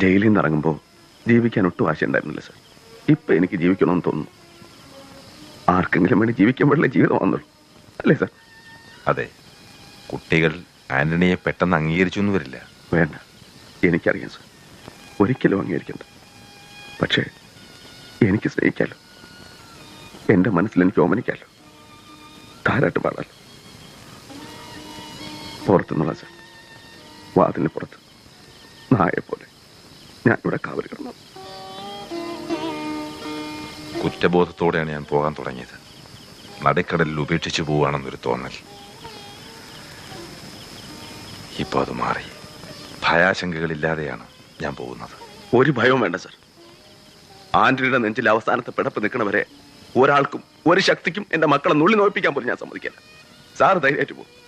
ജയിലിൽ നിന്ന് ഇറങ്ങുമ്പോൾ ജീവിക്കാൻ ഒട്ടും ആശയുണ്ടായിരുന്നില്ല സാർ ഇപ്പൊ എനിക്ക് ജീവിക്കണമെന്ന് തോന്നുന്നു. ആർക്കെങ്കിലും വേണ്ടി ജീവിക്കാൻ പാടില്ല ജീവിതം വന്നുള്ളൂ അല്ലേ സാർ അതെ. കുട്ടികൾ ആന്റണിയെ പെട്ടെന്ന് അംഗീകരിച്ചു എന്ന് വരില്ല. വേണ്ട. എനിക്കറിയാം സാർ ഒരിക്കലും അംഗീകരിക്കണ്ട. പക്ഷേ എനിക്ക് സ്നേഹിക്കാലോ. എന്റെ മനസ്സിൽ എനിക്ക് ഓമനിക്കാലോ. താരാട്ട് പാടാലോ. പുറത്തുനിന്നുള്ള സാർ വാതിലിന് പുറത്ത്. നായെ പോലെ. ഞാൻ ഇവിടെ കാവൽ കിടന്നു. കുറ്റബോധത്തോടെയാണ് ഞാൻ പോകാൻ തുടങ്ങിയത്. നടുക്കടലിൽ ഉപേക്ഷിച്ചു പോവുകയാണെന്നൊരു തോന്നൽ. ഇപ്പൊ അത് മാറി. ഭയാശങ്കകളില്ലാതെയാണ് ഞാൻ പോകുന്നത്. ഒരു ഭയവും വേണ്ട സർ. ആന്റണിയുടെ നെഞ്ചിൽ അവസാനത്തെ പിടപ്പ് നിൽക്കണവരെ ഒരാൾക്കും ഒരു ശക്തിക്കും എന്റെ മക്കളെ നുള്ളി നോയിപ്പിക്കാൻ പോലും ഞാൻ സമ്മതിക്കില്ല. സാർ ധൈര്യമായിട്ട് പോകും